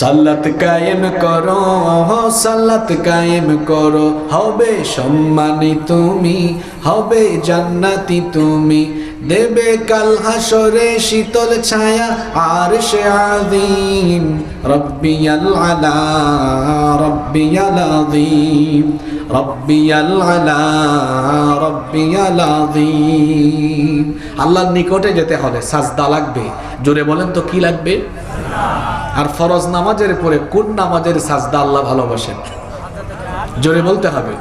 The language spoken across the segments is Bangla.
সাল্লাত কায়েম করো হো সাল্লাত কায়েম করো। হবে সম্মানী তুমি, হবে জান্নাতি তুমি। দেবে কাল হাসরে শীতল ছায়া আর সে আদিম রব্বিয়াল আলা, রব্বিয়াল আদিম রব্বিয়াল আলা, রব্বিয়াল আদিম আল্লাহর নিকটে যেতে হলে সাজদা লাগবে। জোরে বলেন তো, কি লাগবে? আর ফরজ নামাজের পরে কোন নামাজের সাজদা আল্লাহ ভালোবাসেন? জোরে বলতে হবে।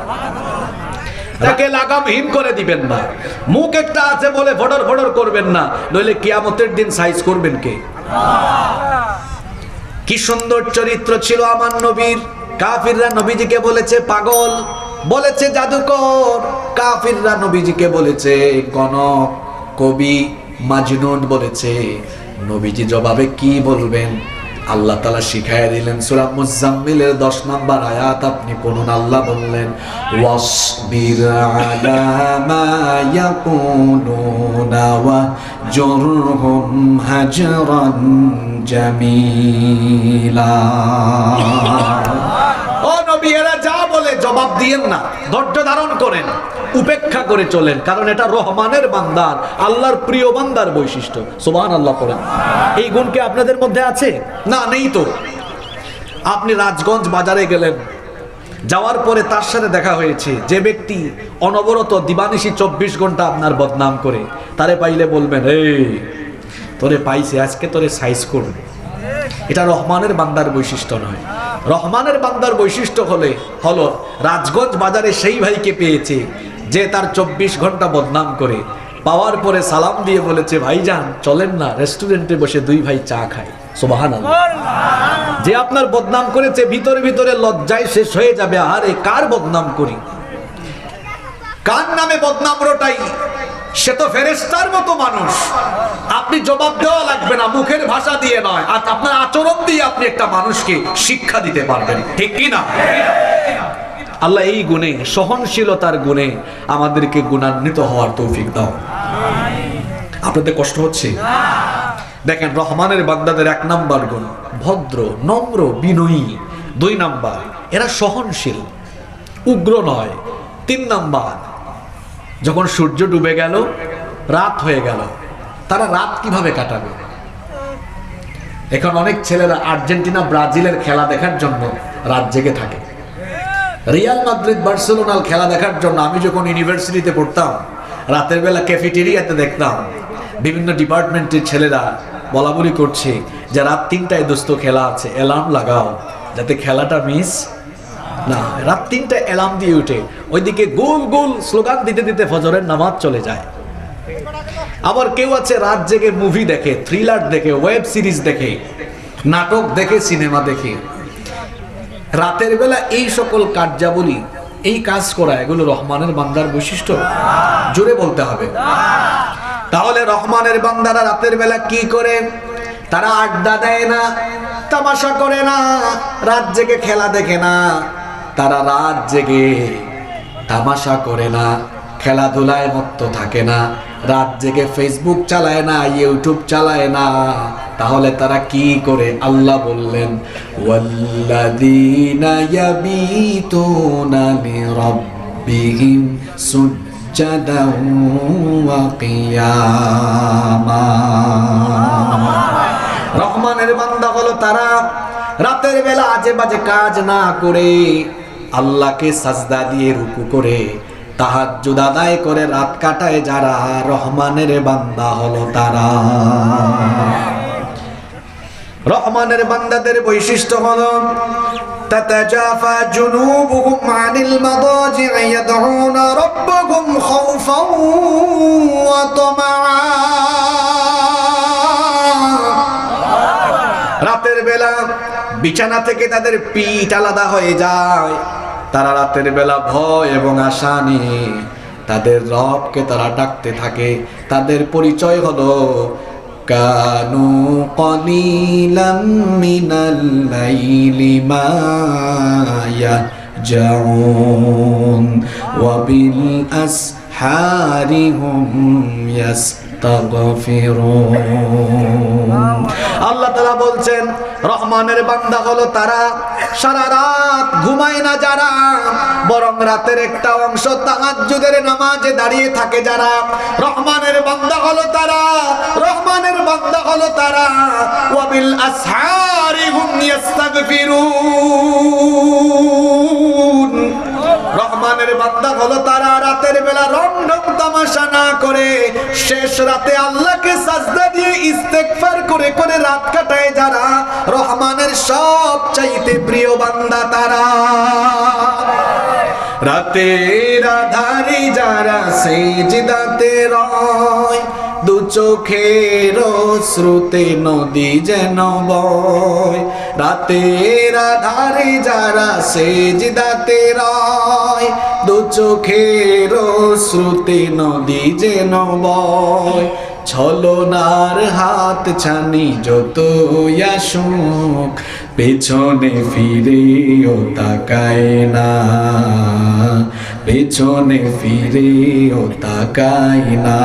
তাকে লাগামহীন করে দিবেন না। মুখ একটা আছে বলে ফডর ফডর করবেন না, নইলে কিয়ামতের দিন সাইজ করবেন কে? কি সুন্দর চরিত্র ছিল আমার নবীর। কাফিররা নবীজিকে বলেছে, পাগল। বলেছে, জাদুকর। কাফিররা নবীজিকে বলেছে গণক কবি মাজনুন বলেছে। নবীজি জবাবে কি বলবেন? আল্লাহ তালা শিখাই দিলেন সুরা মুজাম্মিলের দশ নম্বর আয়াত। আপনি পড়ুন, আল্লাহ বললেন হাজরান জামিলা। নবী যা বলে জবাব দিয়েন না। ধৈর্য ধারণ করেন, উপেক্ষা করে চলেন, কারণ এটা রহমানের বান্দার, আল্লাহর প্রিয় বান্দার বৈশিষ্ট্য। সোবান আল্লাহ করেন এই গুণ কি আপনাদের মধ্যে আছে? না, নেই তো। আপনি রাজগঞ্জ বাজারে গেলেন, যাওয়ার পরে তার সাথে দেখা হয়েছে যে ব্যক্তি অনবরত দিবানিশি চব্বিশ ঘণ্টা আপনার বদনাম করে। তারে পাইলে বলবেন, এই, তোরে পাইছে, আজকে তোরে সাইজ করবে। এটা রহমানের বান্দার বৈশিষ্ট্য নয়। রহমানের বান্দার বৈশিষ্ট্য হলে, হলো রাজগঞ্জ বাজারে সেই ভাইকে পেয়েছে, যে তার চব্বিশ ঘণ্টা বদনাম করে। পাওয়ার পরে সালাম দিয়ে বলেছে, ভাইজান, চলেন না, রেস্টুরেন্টে বসে দুই ভাই চা খায় সোবাহান যে আপনার বদনাম করেছে, ভিতরে ভিতরে লজ্জায় শেষ হয়ে যাবে। আরে, কার বদনাম করি? কার নামে বদনাম রোটাই? সে তো ফেরেস্তার মতো মানুষ। আপনি জবাব দেওয়া লাগবে না, মুখের ভাষা দিয়ে নয়। আর আপনার আচরণ দিয়ে আপনি একটা মানুষকে শিক্ষা দিতে পারবেন। ঠিক কি না? আল্লাহ এই গুণে, সহনশীলতার গুণে আমাদেরকে গুণান্বিত হওয়ার তৌফিক দাও। আপনাদের কষ্ট হচ্ছে? দেখেন, রহমানের বান্দাদের এক নাম্বার গুণ, ভদ্র, নম্র, বিনয়ী। দুই নাম্বার, এরা সহনশীল, উগ্র নয়। তিন নাম্বার যখন সূর্য ডুবে গেল, রাত হয়ে গেল, তারা রাত কীভাবে কাটাবে? এখন অনেক ছেলেরা আর্জেন্টিনা, ব্রাজিলের খেলা দেখার জন্য রাত জেগে থাকে। রিয়াল মাদ্রিদ বার্সেলোনাল খেলা দেখার জন্য আমি যখন ইউনিভার্সিটিতে পড়তাম, রাতের বেলা ক্যাফেটেরিয়াতে দেখতাম, বিভিন্ন ডিপার্টমেন্টের ছেলেরা বলা বলি করছে যে রাত তিনটায় দোস্ত খেলা আছে, অ্যালার্ম লাগাও, যাতে খেলাটা মিস না, রাত তিনটায় অ্যালার্ম দিয়ে উঠে। ওইদিকে গোল গোল স্লোগান দিতে দিতে ফজরের নামাজ চলে যায়। আবার কেউ আছে রাত জেগে মুভি দেখে থ্রিলার দেখে ওয়েব সিরিজ দেখে, নাটক দেখে সিনেমা দেখে। রাতের বেলা এই সকল কার্যাবলী, এই কাজ করা, এগুলো রহমানের বান্দার বৈশিষ্ট্য। জোরে বলতে হবে। তাহলে রহমানের বান্দারা রাতের বেলা কি করে? তারা আড্ডা দেয় না, তামাশা করে না, রাত জেগে খেলা দেখে না। তারা রাত জেগে তামাশা করে না, খেলাধুলায় মত্ত থাকে না, রাত জেগে ফেসবুক চালায় না ইউটিউব চালায় না। তাহলে তারা কি করে? আল্লাহ বললেন রহমানের বান্দা হলো তারা রাতের বেলা আজে বাজে কাজ না করে আল্লাহকে সাজদা দিয়ে রুকু করে তাহাজ্জুদ আদায় করে রাত কাটায় যারা রহমানের বান্দা হলো তারা রহমানের বান্দাদের বৈশিষ্ট্য হলো تتجافى جنوبهم عن المضاجع يدعون ربهم خوفا وطمعا রাতের বেলা বিছানা থেকে তাদের পিঠ আলাদা হয়ে যায় তারা রাতের বেলা ভয় এবং আশা নিয়ে তাদের রবকে তারা ডাকতে থাকে। তাদের পরিচয় হলো, কানু কলিলাম মিনাল আল্লাহ তাআলা বলছেন রহমানের বান্দা হলো তারা। সারা রাত ঘুমায় না যারা। বরং রাতের একটা অংশ তাহাজ্জুদের নামাজে দাঁড়িয়ে থাকে যারা। রহমানের বান্দা হলো তারা। রহমানের বান্দা হলো তারা। ওয়াবিল আসহারি হুম ইয়াস্তাগফিরুন। রহমানের বান্দা হলো তারা। রাতের বেলা রংঢং তামাশা না করে শেষ রাতে আল্লাহকে সাজদা দিয়ে ইস্তেগফার করে করে রাত কাটায় যারা। সব চাইতে প্রিয় বান্দা তারা। রাতের আধারে যারা সেজদাতে রয়, দু চোখের শ্রুতে নদী যেন বয়। রাতের আধারে যারা সেজদাতে রয়, দু চোখের শ্রুতে নদী যেন বয়। ছলনার হাত ছানি যত আসুক পেছনে ফিরে ফিরেও তাকায় না। পেছনে ফিরে ফিরেও তাকায় না।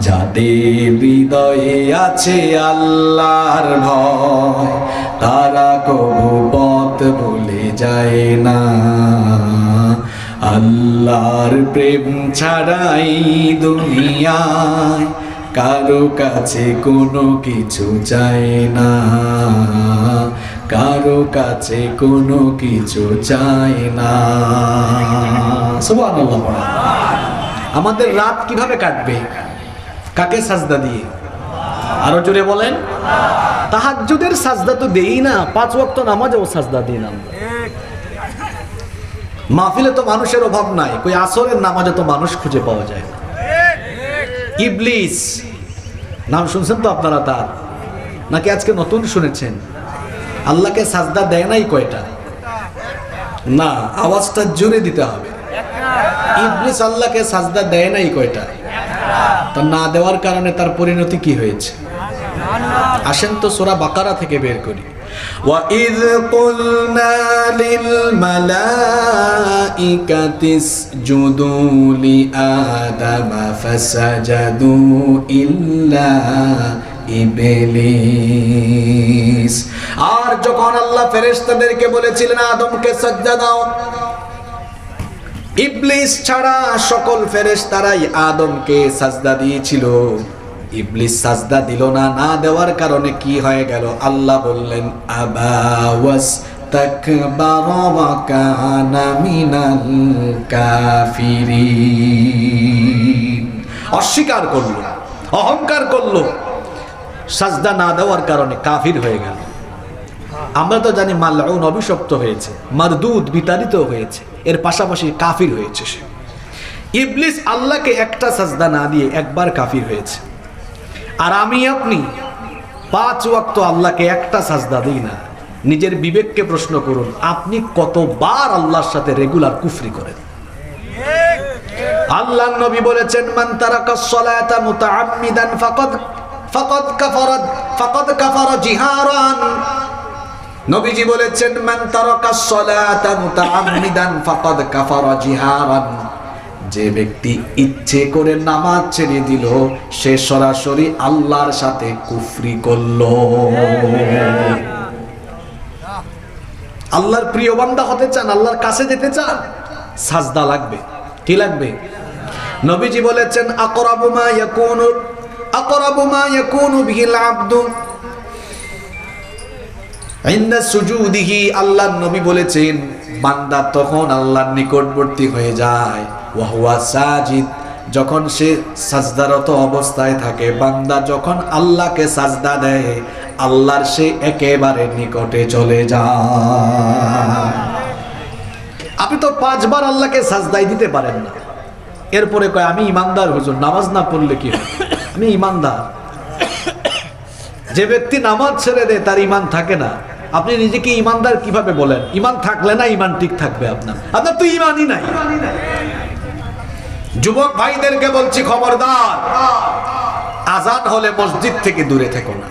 যাদের হৃদয়ে আছে আল্লাহর ভয়, তারা কবু পথ ভুলে যায় না। আল্লাহর প্রেম ছাড়াই দুনিয়ায় কারও কাছে কোনো কিছু চায় না। কারও কাছে কোনো কিছু চায় না। আমাদের রাত কীভাবে কাটবে? কাকে সাজদা দিয়ে? আরও জোরে বলেন। তাহাজ্জুদের সাজদা তো দেই না, পাঁচ ওয়াক্ত নামাজেও সাজদা দিই না আমরা। মাহফিলে তো মানুষের অভাব নাই, কই আসরের নামাজে তো মানুষ খুঁজে পাওয়া যায় না। ইবলিস, নাম শুনছেন তো আপনারা তার? নাকি আজকে নতুন শুনেছেন? আল্লাহকে সাজদা দেয় নাই কয়টা? না, আওয়াজটা জোরে দিতে হবে। ইবলিস আল্লাহকে সাজদা দেয় নাই কয়টা? তা না দেওয়ার কারণে তার পরিণতি কি হয়েছে? আসেন তো সোরা বাকারা থেকে বের করি وَإِذْ قُلْنَا لِلْمَلَائِكَةِ اسْجُدُوا لِآدَمَ فَسَجَدُوا إِلَّا ইবলিস আর যখন আল্লাহ ফেরেশতাদেরকে বলেছিলেন আদমকে সাজদা দাও ইবলিস ছাড়া সকল ফেরেশতারাই আদমকে সাজদা দিয়েছিল ইবলিস সাজদা দিল না না দেওয়ার কারণে কি হয়ে গেল? আল্লাহ বললেন কাফিরিন। অস্বীকার করল, অহংকার করল, সাজদা না দেওয়ার কারণে কাফির হয়ে গেল। আমরা তো জানি মাল্লাউন অভিশপ্ত হয়েছে, মারদুদ বিতাড়িত হয়েছে, এর পাশাপাশি কাফির হয়েছে সে। ইবলিস আল্লাহকে একটা সাজদা না দিয়ে একবার কাফির হয়েছে। আর আমি আপনি পাঁচ ওয়াক্ত আল্লাহকে একটা সাজদা দিই না। নিজের বিবেককে প্রশ্ন করুন, আপনি কতবার আল্লাহর সাথে রেগুলার কুফরি করেন? আল্লাহ নবী বলেছেন, মান তারাকা সলাতা মুতাআম্মিদান ফাকাদ ফাকাদ কাফারাত ফাকাদ কাফারা জিহারান। নবীজি বলেছেন, মান তারাকা সলাতা মুতাআম্মিদান ফাকাদ কাফারা জিহারান। যে ব্যক্তি ইচ্ছে করে নামাজ ছেড়ে দিল, সে সরাসরি আল্লাহর সাথে কুফরি করল। আল্লাহর প্রিয় বান্দা হতে চান, আল্লাহর কাছে যেতে চান, সাজদা লাগবে, কি লাগবে? নবীজি বলেছেন, আকরাবু মা ইয়াকুনু, আকরাবু মা ইয়াকুনু বিহিল আবদু ইন্দা সুজুদিহি আল্লাহর নবী বলেছেন বান্দা তখন আল্লাহর নিকটবর্তী হয়ে যায়। ওয়াহুয়া সাজিদ, যখন সে সাজদারত অবস্থায় থাকে, বান্দা যখন আল্লাহকে সাজদা দেয়, আল্লাহর সে একেবারে নিকটে চলে যায়। আপনি তো পাঁচবার আল্লাহকে সাজদাই দিতে পারেন না। এরপরে কয়, আমি ইমানদার হুজুর, নামাজ না পড়লে কি আমি ইমানদার। যে ব্যক্তি নামাজ ছেড়ে দেয়, তার ইমান থাকে না। আপনি নিজেকে ইমানদার কীভাবে বলেন? ইমান থাকলে না ইমান ঠিক থাকবে আপনার? আপনার তো ইমানই নাই। যুবক ভাইদেরকে বলছি, খবরদার, আজান হলে মসজিদ থেকে দূরে থেকো না।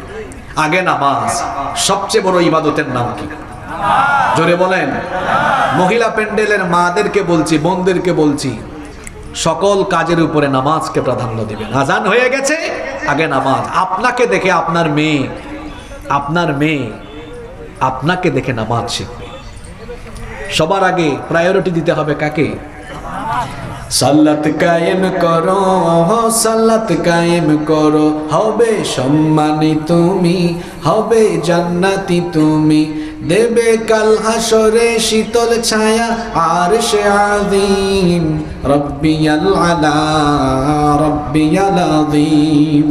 আগে নামাজ, সবচেয়ে বড় ইবাদতের নাম কি? জোরে বলেন। মহিলা প্যান্ডেলের মাদেরকে বলছি, বোনদেরকে বলছি, সকল কাজের উপরে নামাজকে প্রাধান্য দিবেন। আজান হয়ে গেছে, আগে নামাজ। আপনাকে দেখে আপনার মেয়ে আপনার মেয়ে আপনাকে দেখে নামাজ শিখবে। সবার আগে প্রায়োরিটি দিতে হবে কাকে? সাল্লাত কায়েম করো সাল্লাত কায়েম করো। হবে সম্মানী তুমি, হবে জান্নাতি তুমি। দেবে কাল হাসরে শীতল ছায়া আর সে আদিম রব্বিয়াল আলা, রব্বিয়াল আদিম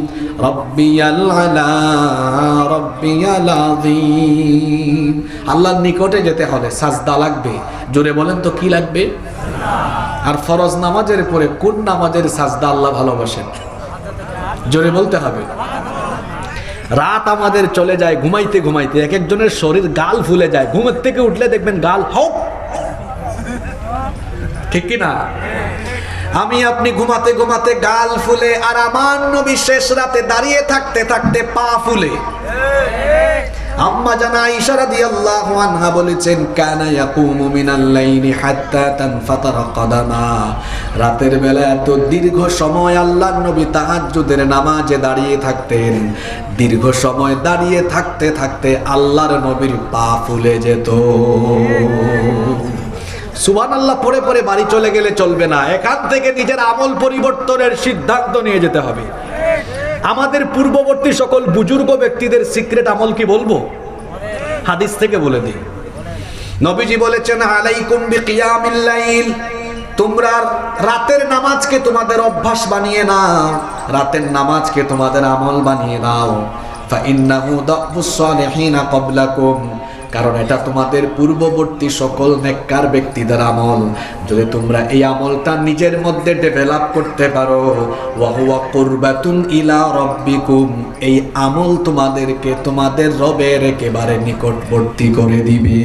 আল্লাহর নিকটে যেতে হলে সাজদা লাগবে। জোরে বলেন তো কি লাগবে? আর ফরজ নামাজের পরে কোন নামাজের সাজদা আল্লাহ ভালোবাসেন? জোরে বলতে হবে। রাত আমাদের চলে যায় ঘুমাইতে ঘুমাইতে, এক একজনের শরীর গাল ফুলে যায়। ঘুমের থেকে উঠলে দেখবেন গাল হক ঠিক কি না আমি আপনি ঘুমাতে ঘুমাতে গাল ফুলে আর আমার নবী শেষ রাতে দাঁড়িয়ে থাকতে থাকতে পা ফুলে। আম্মা জানা ঈশা রাদিয়াল্লাহু আনহা বলেছেন, কানা ইয়াকুমু মিনাল লাইলি হাত্তা তানফাতারা কদামা। রাতের বেলা এত দীর্ঘ সময় আল্লাহর নবী তাহাজ্জুদের নামাজে দাঁড়িয়ে থাকতেন। দীর্ঘ সময় দাঁড়িয়ে থাকতে থাকতে আল্লাহর নবীর পা ফুলে যেত। সুবান আল্লাহ পরে পরে বাড়ি চলে গেলে চলবে না। এখান থেকে নিজের আমল পরিবর্তনের সিদ্ধান্ত নিয়ে যেতে হবে। আমাদের পূর্ববর্তী সকল বুজুর্গ ব্যক্তিদের সিক্রেট আমল কি বলব? হাদিস থেকে বলে দিই। নবীজি বলেছেন তোমরা রাতের নামাজকে তোমাদের অভ্যাস বানিয়ে নাও। রাতের নামাজকে তোমাদের আমল বানিয়ে নাও। ক্বাবলাকুম। কারণ এটা তোমাদের পূর্ববর্তী সকল নেককার ব্যক্তিদের আমল। যদি তোমরা এই আমলটা নিজের মধ্যে ডেভেলপ করতে পারো, ওয়াহুয়া কুরবাতুন ইলা রব্বিকুম, এই আমল তোমাদেরকে তোমাদের রবের একেবারে নিকটবর্তী করে দিবে।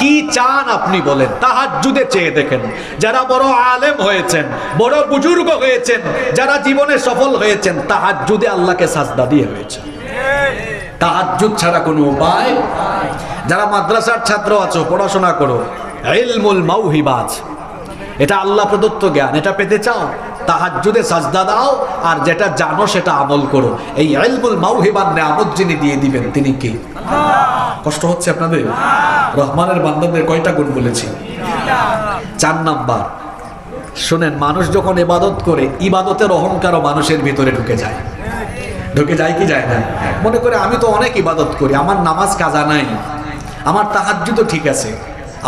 কি চান আপনি বলেন? তাহাজ্জুদে চেয়ে দেখেন। যারা বড় আলেম হয়েছেন, বড় বুজুর্গ হয়েছেন, যারা জীবনে সফল হয়েছেন, তাহাজ্জুদে আল্লাহকে সাজদা দিয়ে হয়েছে। তাহাজ্জুদ ছাড়া কোনো উপায়? যারা মাদ্রাসার ছাত্র আছো, পড়াশোনা করো। ইলমুল মাউহিবাজ এটা আল্লাহ প্রদত্ত জ্ঞান। এটা পেতে চাও, তাহাজ্জুদে সাজদা দাও, আর যেটা জানো সেটা আমল করো। এই ইলমুল মাউহিবান নেয়ামত যিনি দিয়ে দিবেন, তিনি কি? কষ্ট হচ্ছে আপনাদের? রহমানের বান্দাদের কয়টা গুণ বলেছি? চার নাম্বার, শোনেন, মানুষ যখন ইবাদত করে, ইবাদতের অহংকারও মানুষের ভিতরে ঢুকে যায়। ঢুকে যায় কি যায় না? মনে করে আমি তো অনেক ইবাদত করি, আমার নামাজ কাজা নাই, আমার তাহাজ্জু তো ঠিক আছে,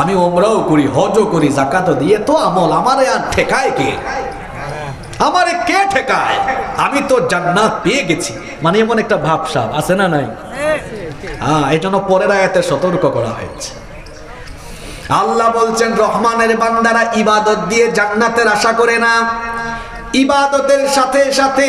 আমি ওমরাও করি, হজও করি জাকাতও দিয়ে তো আমল, আমারে আর ঠেকায় কে? আমারে কে ঠেকায়? আমি তো জান্নাত পেয়ে গেছি। মানে এমন একটা ভাবসাব আছে না নাই? হ্যাঁ এই জন্য পরের আয়াতে সতর্ক করা হয়েছে। আল্লাহ বলছেন, রহমানের বান্দারা ইবাদত দিয়ে জান্নাতের আশা করে না। ইবাদতের সাথে সাথে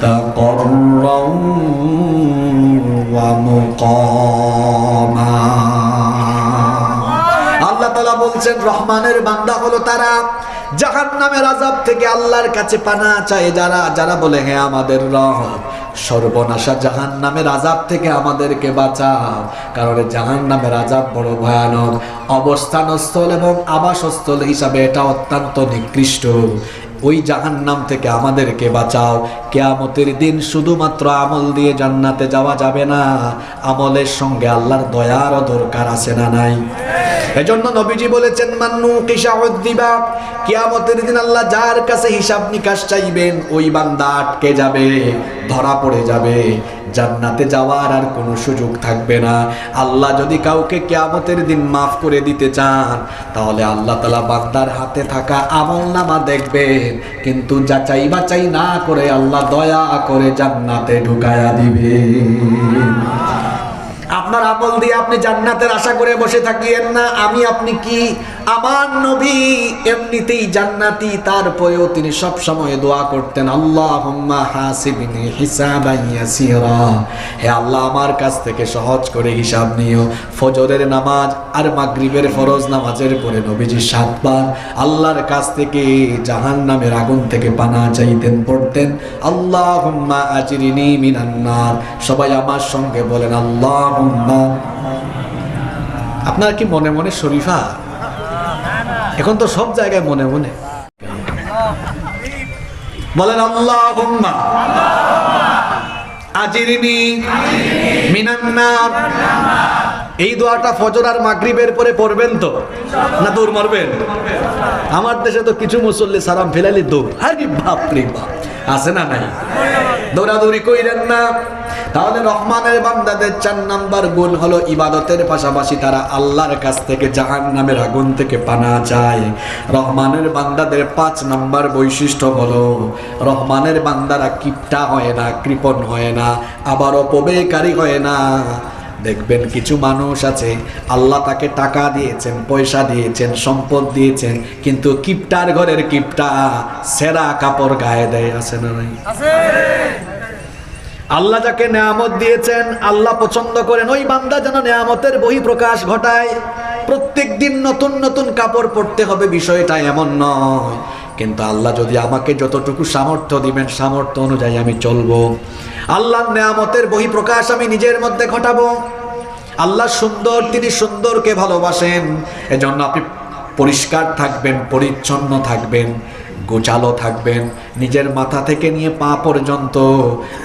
مستقرا ومقاما আল্লাহ তালা বলছেন রহমানের বান্দা হলো তারা জাহান নামের আজাব থেকে আল্লাহর কাছে পানা চায় যারা যারা বলে হ্যাঁ আমাদের রব সর্বনাশা জাহান নামের আজাব থেকে আমাদেরকে বাঁচাও কারণ জাহান নামের আজাব বড় ভয়ানক অবস্থানস্থল এবং আবাসস্থল হিসাবে এটা অত্যন্ত নিকৃষ্ট ওই জাহান নাম থেকে আমাদেরকে বাঁচাও। কেয়ামতের দিন শুধুমাত্র আমল দিয়ে জান্নাতে যাওয়া যাবে না। আমলের সঙ্গে আল্লাহর দয়ারও দরকার আছে না নাই? এজন্য নবীজি বলেছেন, মান্নু কিসাউদ দিবা কিয়ামতের দিন আল্লাহ যার কাছে হিসাব নিকাশ চাইবেন, ওই বান্দা আটকে যাবে, ধরা পড়ে যাবে, জান্নাতে যাওয়ার আর কোনো সুযোগ থাকবে না। আল্লাহ যদি কাউকে কেয়ামতের দিন মাফ করে দিতে চান, তাহলে আল্লাহ তালা বান্দার হাতে থাকা আমল নামা দেখবেন। কিন্তু যাচাই বাচাই না করে আল্লাহ দয়া করে জান্নাতে ঢুকায়া দিবে আপনার আমল দিয়ে আপনি জান্নাতের আশা করে বসে থাকিয়েন না। আমি, আপনি কি? আমার নবী এমনিতেই জান্নাতি, তারপরেও তিনি সব সময় দোয়া করতেন হিসাবান হে আল্লাহ, আমার কাছ থেকে সহজ করে হিসাব নিও। ফজরের নামাজ আর মাগরিবের ফরজ নামাজের পরে নবীজি সাতবার আল্লাহর কাছ থেকে জাহান নামের আগুন থেকে পানা চাইতেন, পড়তেন, আল্লাহুম্মা আজরিনি মিনান নার সবাই আমার সঙ্গে বলেন, আল্লাহুম্মা আপনার কি মনে মনে শরীফা? এখন তো সব জায়গায় মনে মনে। বলেন আল্লাহ আজিরিনি মিনান্নার। এই দোয়াটা ফজর আর মাগরিবের পরে পড়বেন তো? না দৌড় মারবেন? আমার দেশে তো কিছু মুসল্লি সালাম ফেলালি দৌড় আরে বাপ রে বাপ। আছে না নাই? দৌড়াদৌড়ি কইরেন না। তাহলে রহমানের বান্দাদের চার নাম্বার গুণ হলো ইবাদতের পাশাপাশি তারা আল্লাহর কাছ থেকে জাহান নামের আগুন থেকে পানা যায় রহমানের বান্দাদের পাঁচ নাম্বার বৈশিষ্ট্য হলো, রহমানের বান্দারা কিপটা হয় না, কৃপণ হয় না আবার অপবেকারী হয় না। দেখবেন কিছু মানুষ আছে, আল্লাহ তাকে টাকা দিয়েছেন, পয়সা দিয়েছেন, সম্পদ দিয়েছেন, কিন্তু কিপটার ঘরের কিপটা সেরা কাপড় গায়ে দেয়, আছে না নাই? আল্লাহ যাকে নেয়ামত দিয়েছেন, আল্লাহ পছন্দ করেন। ওই বান্দা যেন নেয়ামতের বহি প্রকাশ ঘটায়। প্রত্যেক দিন নতুন নতুন কাপড় পরতে হবে, বিষয়টা এমন নয়। কিন্তু আল্লাহ যদি আমাকে যতটুকু সামর্থ্য দিবেন, সামর্থ্য অনুযায়ী আমি চলবো। আল্লাহর নেয়ামতের বহি প্রকাশ আমি নিজের মধ্যে ঘটাবো। আল্লাহ সুন্দর, তিনি সুন্দরকে ভালোবাসেন। এজন্য আপনি পরিষ্কার থাকবেন, পরিচ্ছন্ন থাকবেন। গোচালো থাকবেন। নিজের মাথা থেকে নিয়ে পা পর্যন্ত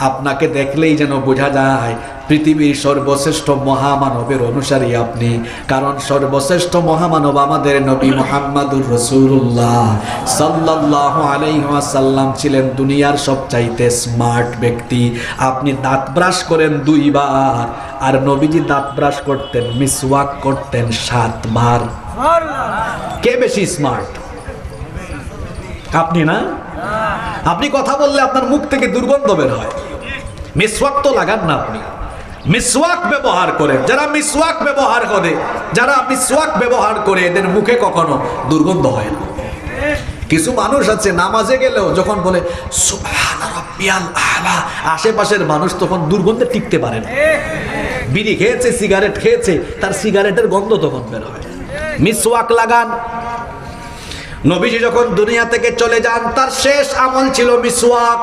আপনাকে দেখলেই যেন বোঝা যায় পৃথিবীর সর্বশ্রেষ্ঠ মহামানবের অনুসারী আপনি। কারণ সর্বশ্রেষ্ঠ মহামানব আমাদের নবী মোহাম্মদুর রসুল্লাহ সাল্লাহ আলাইসাল্লাম ছিলেন দুনিয়ার সবচাইতে স্মার্ট ব্যক্তি। আপনি দাঁত ব্রাশ করেন দুইবার আর নবীজি দাঁত ব্রাশ করতেন মিসওয়াক করতেন সাতবার। কে বেশি স্মার্ট? আপনি না? আপনি কথা বললে আপনার মুখ থেকে দুর্গন্ধ বের হয়। মিসওয়াক তো লাগান না আপনি। মিসওয়াক ব্যবহার করেন। যারা মিসওয়াক ব্যবহার করে, যারা মিসওয়াক ব্যবহার করে, এদের মুখে কখনো দুর্গন্ধ হয় না। কিছু মানুষ আছে, নামাজে গেলেও যখন বলে আশেপাশের মানুষ তখন দুর্গন্ধে টিকতে পারে না। বিড়ি খেয়েছে, সিগারেট খেয়েছে, তার সিগারেটের গন্ধ তখন বের হয়। মিসওয়াক লাগান নবীজি যখন দুনিয়া থেকে চলে যান, তার শেষ আমল ছিল মিসওয়াক।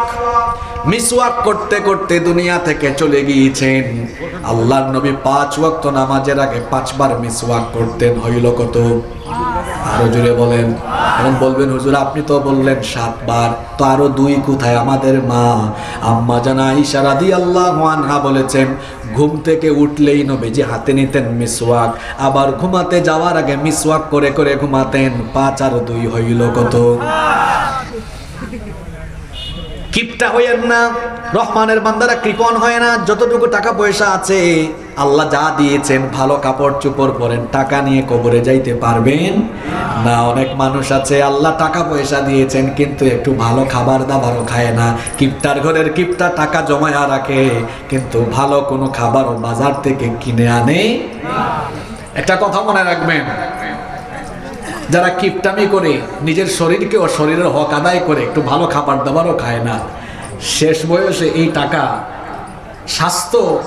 মিসওয়াক করতে করতে দুনিয়া থেকে চলে গিয়েছেন। আল্লাহর নবী পাঁচ ওয়াক্ত নামাজের আগে পাঁচবার মিসওয়াক করতেন, হইল কত? জুড়ে বলেন। এখন বলবেন, হুজুর, আপনি তো বললেন সাতবার, তো আরও দুই কোথায়? আমাদের মা, আম্মা জানা ইশা রাদি আল্লাহ আনহা বলেছেন, ঘুম থেকে উঠলেই নবীজি হাতে নিতেন মিসওয়াক, আবার ঘুমাতে যাওয়ার আগে মিসওয়াক করে করে ঘুমাতেন। পাঁচ আর দুই হইল কত? কিপটা হইয়েন না, রহমানের বান্দারা কৃপণ হয় না, যতটুকু টাকা পয়সা আছে, আল্লাহ যা দিয়েছেন, ভালো কাপড় চোপড় পরেন, টাকা নিয়ে কবরে যাইতে পারবেন না। অনেক মানুষ আছে, আল্লাহ টাকা পয়সা দিয়েছেন, কিন্তু একটু ভালো খাবার দাবারও খায় না। কিপটার ঘরের কিপটা টাকা জমায়া রাখে, কিন্তু ভালো কোনো খাবারও বাজার থেকে কিনে আনে। একটা কথা মনে রাখবেন যারা কিপটামি করে, নিজের শরীরকে ও শরীরের হক আদায় করে, একটু ভালো খাবার দাবারও খায় না। শেষ বয়সে এই টাকা, স্বাস্থ্য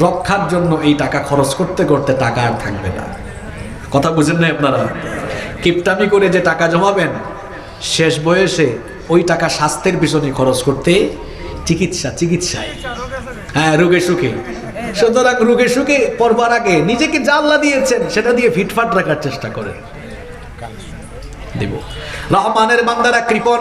রক্ষার জন্য এই টাকা খরচ করতে করতে টাকা আর থাকবে না। কথা বুঝেন না আপনারা? কিপটামি করে যে টাকা জমাবেন, শেষ বয়সে ওই টাকা স্বাস্থ্যের পিছনে খরচ করতে চিকিৎসা, চিকিৎসায়। হ্যাঁ রোগে সুখে। সুতরাং রোগে সুখে পড়বার আগে নিজেকে আল্লাহ দিয়েছেন, সেটা দিয়ে ফিটফাট রাখার চেষ্টা করেন। দিব। রহমানের বান্দারা কৃপণ